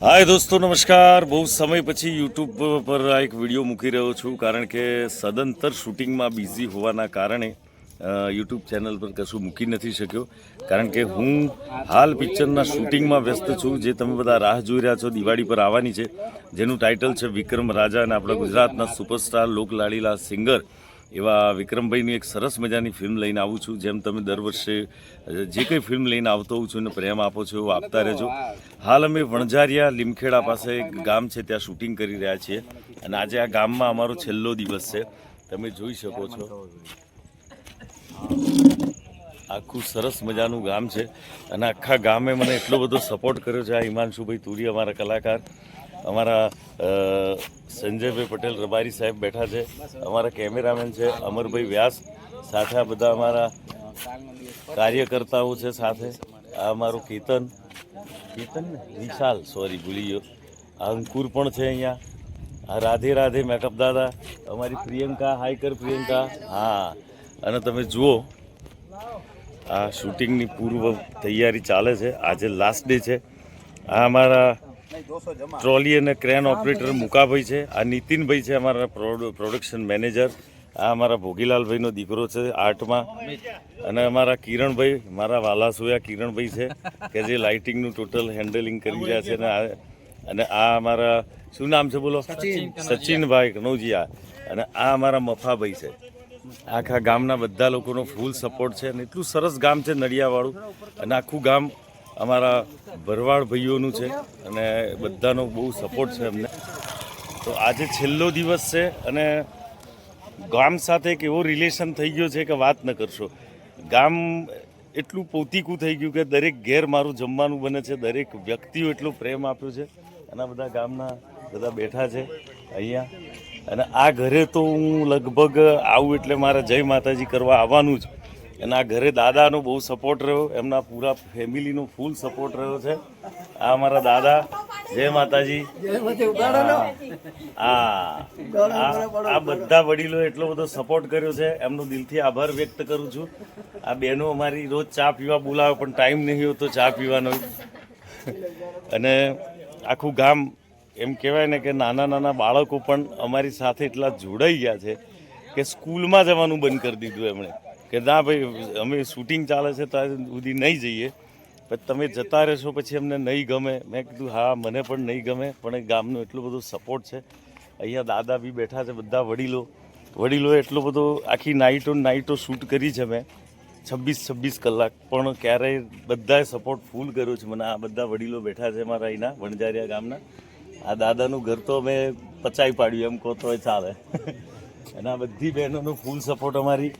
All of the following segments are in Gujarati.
હાય દોસ્તો, નમસ્કાર. બહુ સમય પછી યુટ્યુબ પર આ એક વીડિયો મૂકી રહ્યો છું, કારણ કે સદંતર શૂટિંગમાં બિઝી હોવાના કારણે યુટ્યુબ ચેનલ પર કશું મૂકી નથી શક્યો. કારણ કે હું હાલ પિક્ચરના શૂટિંગમાં વ્યસ્ત છું, જે તમે બધા રાહ જોઈ રહ્યા છો, દિવાળી પર આવવાની છે. જેનું ટાઇટલ છે વિક્રમ રાજા અને આપણા ગુજરાતના સુપરસ્ટાર લોકલાડીલા સિંગર એવા વિક્રમભાઈની એક સરસ મજાની ફિલ્મ લઈને આવું છું, જેમ તમે દર વર્ષે જે કંઈ ફિલ્મ લઈને આવતો હોઉં છું અને પ્રેમ આપો છો, એવું આપતા રહેજો. હાલ અમે વણઝારિયા લીમખેડા પાસે એક ગામ છે, ત્યાં શૂટિંગ કરી રહ્યા છીએ. અને આજે આ ગામમાં અમારો છેલ્લો દિવસ છે. તમે જોઈ શકો છો. આખું સરસ મજાનું ગામ છે. અને આખા ગામે મને એટલો બધો સપોર્ટ કર્યો છે. આ હિમાંશુભાઈ તુરી અમારા કલાકાર. અમારા સંજયભાઈ પટેલ, રબારી સાહેબ બેઠા છે. અમારા કેમેરામેન છે, અમરભાઈ વ્યાસ. સાથે આ બધા અમારા કાર્યકર્તાઓ છે સાથે. આ અમારું કેતન કેતન ને? વિશાલ સોરી ભૂલી ગયો. આ અંકુર પણ છે અહીંયા. આ રાધે રાધે, મેકઅપ દાદા. અમારી પ્રિયંકા હાઈકર પ્રિયંકા. હા. અને તમે જુઓ, આ શૂટિંગની પૂર્વ તૈયારી ચાલે છે. આજે લાસ્ટ ડે છે. આ અમારા ટ્રોલી અને ક્રેન ઓપરેટર મુકાભાઈ છે. આ નીતિનભાઈ છે અમારા પ્રોડ- પ્રોડક્શન મેનેજર. આ અમારા ભોગીલાલભાઈનો દીકરો છે આર્ટમાં. અને અમારા કિરણભાઈ મારા વાલા સોયા કિરણભાઈ છે કે જે લાઇટિંગનું ટોટલ હેન્ડલિંગ કરી રહ્યા છે અને આ અને આ અમારા શું નામ છે બોલો? સચિનભાઈ કનોજીયા. અને આ અમારા મફાભાઈ છે. આખા ગામના બધા લોકોનો ફૂલ સપોર્ટ છે અને એટલું સરસ ગામ છે નડિયાવાળું. અને આખું ગામ અમારા ભરવાડ ભાઈઓનું છે અને બધાનો બહુ સપોર્ટ છે અમને. તો આજે છેલ્લો દિવસ છે અને ગામ સાથે એક એવો રિલેશન થઈ ગયો છે કે વાત ન કરશો. ગામ એટલું પોતીકું થઈ ગયું કે દરેક ઘેર મારું જમવાનું બને છે, દરેક વ્યક્તિઓ એટલો પ્રેમ આપ્યો છે. અને બધા ગામના બધા બેઠા છે અહીંયા. અને આ ઘરે તો હું લગભગ આવું એટલે મારે જય માતાજી કરવા આવવાનું જ. આ ઘરે દાદાનો બહુ સપોર્ટ રહ્યો એમના પૂરા ફેમિલીનો ફૂલ સપોર્ટ રહ્યો છે. આ અમારા દાદા જય માતાજી. આ આ આ બધા વડીલો એટલો બધો સપોર્ટ કર્યો છે એમનો દિલથી આભાર વ્યક્ત કરું છું. આ બહેનો અમારી રોજ ચા પીવા બોલાવે પણ ટાઈમ નહીં હોતો ચા પીવાનો. અને આખું ગામ એમ કહેવાય ને કે નાના નાના બાળકો પણ અમારી સાથે એટલા જોડાઈ ગયા છે કે સ્કૂલમાં જવાનું બંધ કરી દીધું એમણે. કે ના ભાઈ, અમે શૂટિંગ ચાલે છે, ત્યાં સુધી નહીં જઈએ. પછી તમે જતા રહેશો, પછી અમને નહીં ગમે. મેં કીધું, હા, મને પણ નહીં ગમે, પણ ગામનો એટલો બધો સપોર્ટ છે. અહીંયા દાદા બી બેઠા છે, બધા વડીલો. વડીલો એટલો બધો આખી નાઇટો નાઇટો શૂટ કરી છે મેં. છવ્વીસ છવ્વીસ કલાક. પણ ક્યારેય બધાએ સપોર્ટ ફૂલ કર્યો છે. મને આ બધા વડીલો બેઠા છે મારા અહીંના વણજારિયા ગામના. આ દાદાનું ઘર તો અમે પચાઈ પાડ્યું, એમ કહો તો ચાલે. અને આ બધી બહેનોનો ફૂલ સપોર્ટ અમારી.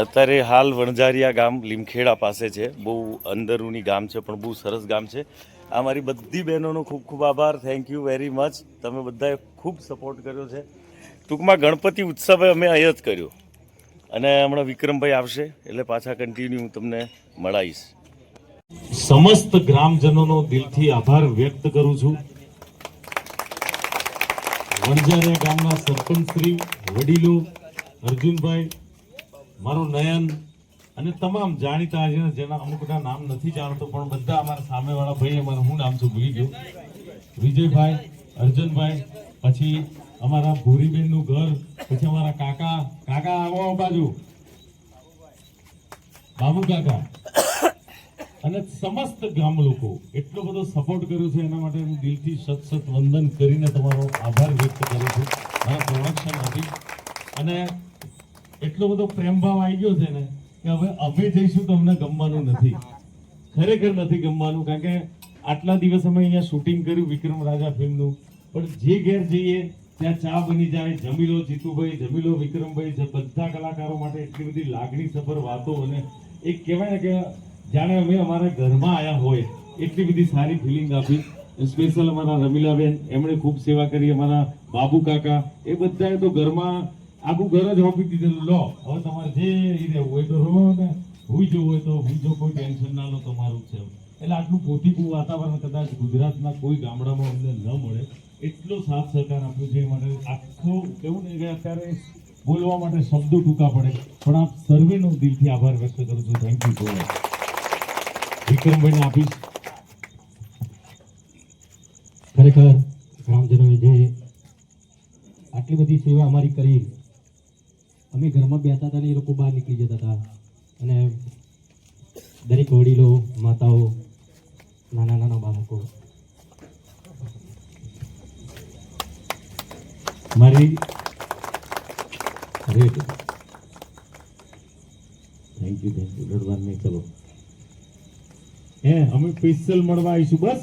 અત્યારે હાલ વણઝારિયા ગામ લીમખેડા પાસે છે. બહુ અંદરૂની ગામ છે, પણ બહુ સરસ ગામ છે. આ મારી બધી બહેનોનો ખૂબ ખૂબ આભાર. થેન્ક યુ વેરી મચ તમે બધાએ ખૂબ સપોર્ટ કર્યો છે. ટૂંકમાં ગણપતિ ઉત્સવે અમે અહીંયા જ કર્યો. અને હમણાં વિક્રમભાઈ આવશે, એટલે પાછા કન્ટિન્યુ હું તમને મળાવીશ. સમસ્ત ગ્રામજનોનો દિલથી આભાર વ્યક્ત કરું છું. વણઝારિયા ગામના સરપંચ શ્રી, વડીલો, અર્જુનભાઈ મારો નયન અને તમામ જાણીતા છે, જેના અમુકના નામ નથી જાણતો, પણ બધા અમારા સામેવાળા ભાઈ અમારા હું નામ છું ભૂલી ગયું? વિજયભાઈ, અર્જુનભાઈ, પછી અમારા ભૂરીબેનનું ઘર, પછી અમારા કાકા. કાકા, આવો બાજુ. બાબુ કાકા. અને સમસ્ત ગામ લોકો એટલો બધો સપોર્ટ કર્યો છે, એના માટે હું દિલથી સત વંદન કરીને તમારો આભાર વ્યક્ત કરું છું. મારા પ્રોડક્શન હતી અને એટલો બધો પ્રેમભાવ આવી ગયો છે ને કે હવે અમે જઈશું તો અમને ગમવાનું નથી. ખરેખર નથી ગમવાનું, કારણ કે આટલા દિવસ અમે અહીંયા શૂટિંગ કર્યું વિક્રમ રાજા ફિલ્મનું. પણ જે ઘેર જઈએ, ત્યાં ચા બની જાય જમી લો જીતુભાઈ જમી લો વિક્રમભાઈ બધા કલાકારો માટે એટલી બધી લાગણી સભર વાતો અને એક કહેવાય ને કે જાણે અમે અમારા ઘરમાં આવ્યા હોય, એટલી બધી સારી ફિલિંગ આપી. સ્પેશિયલ અમારા રમીલાબેન, એમણે ખૂબ સેવા કરી, અમારા બાબુ કાકા, એ બધાએ તો ઘરમાં આખું ઘર જ હોપી દીધેલું. લો, હવે તમારે જે રીતે હોય તો રહો ને હુઈ જવું હોય તો હુઈ જો કોઈ ટેન્શન ના લો, તમારું છે. એટલે આટલું પોતીકું વાતાવરણ કદાચ ગુજરાતના કોઈ ગામડામાં અમને ન મળે, એટલો સાથ સહકાર આપ્યો છે માટે. આખો કેવું ને કે અત્યારે બોલવા માટે શબ્દો ટૂંકા પડે, પણ આપ સર્વેનો દિલથી આભાર વ્યક્ત કરું છું. થેન્ક યુ સો વિક્રમભાઈને આપીશ. ખરેખર, ગ્રામજનોએ જે આટલી બધી સેવા અમારી કરી અમે ઘરમાં બેઠા હતા ને એ લોકો બહાર નીકળી જતા હતા. અને દરેક વડીલો, માતાઓ, નાના નાના બાળકો. મારી અરે થેન્ક યુ થેન્ક યુ રડવાનું નહીં, ચલો. હે, અમે સ્પેશિયલ મળવા આવીશું, બસ.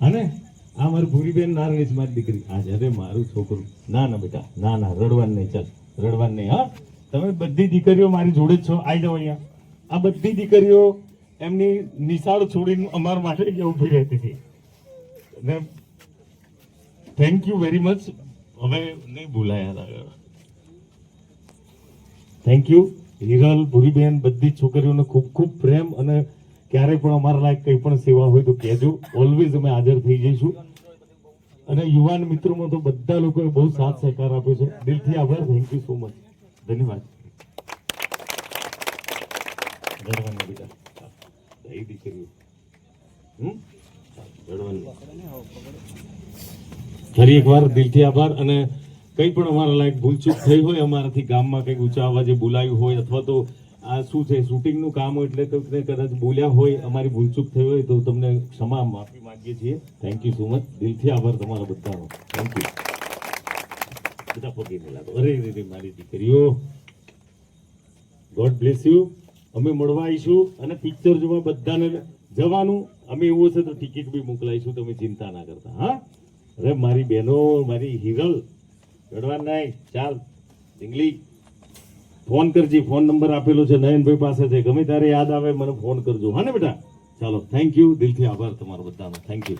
અને આ મારી ભૂરીબેન ના છે, મારી દીકરી. આજે અરે મારું છોકરું. ના ના, બેટા. ના ના, રડવાનું નહીં, ચાલ. રડવાનું નહીં હા? તમે બધી દીકરીઓ મારી જોડે જ છો. આવી જાઓ અહીંયા. આ બધી દીકરીઓ એમની નિશાળ છોડીને અમારા માટે અહીંયા ઊભી રહેતી હતી. ને થેન્ક યુ વેરી મચ હવે નહીં ભૂલાયા થેન્ક યુ હિરલ, ભૂરીબેન, બધી છોકરીઓને ખૂબ ખૂબ પ્રેમ અને ક્યારેય પણ અમારા લાયક કંઈ પણ સેવા હોય તો કહેજો. ઓલવેઝ અમે હાજર થઈ જઈશું. અને યુવાન મિત્રોમાં તો બધા લોકોએ બહુ સાથ સહકાર આપ્યો છે. દિલથી આભાર. થેન્ક યુ સો મચ ધન્યવાદ. રડવાનું બેટા ફરી એકવાર દિલથી આભાર અને કંઈ પણ અમારા લાયક ભૂલચૂક થઈ હોય, અમારાથી ગામમાં કંઈક ઊંચા અવાજે બોલાયું હોય અથવા તો આ શું છે? શૂટિંગનું કામ હોય એટલે તમને કદાચ બોલ્યા હોય, અમારી ભૂલચૂક થઈ હોય તો તમને ક્ષમા માફી માંગીએ છીએ. થેન્ક યુ સો મચ દિલથી આભાર તમારો બધાનો. થેન્ક યુ બધા પગે મિલાતો અરે રે મારી દીકરીઓ. ગોડ બ્લેસ યુ અમે મળવા આવીશું અને પિક્ચર જોવા બધાને જવાનું. અમે એવું છે તો ટિકિટ બી મોકલાઈશું તમે ચિંતા ના કરતા, હા? અરે, મારી બહેનો, મારી હિરલ. રડવા નાય ચાલ. ઢીંગલી ફોન કરજી, ફોન નંબર આપેલો છે નયનભાઈ પાસે છે. ગમે ત્યારે યાદ આવે, મને ફોન કરજો. હા ને બેટા? ચાલો થેન્ક યુ દિલથી આભાર તમારો બધાનો. Thank you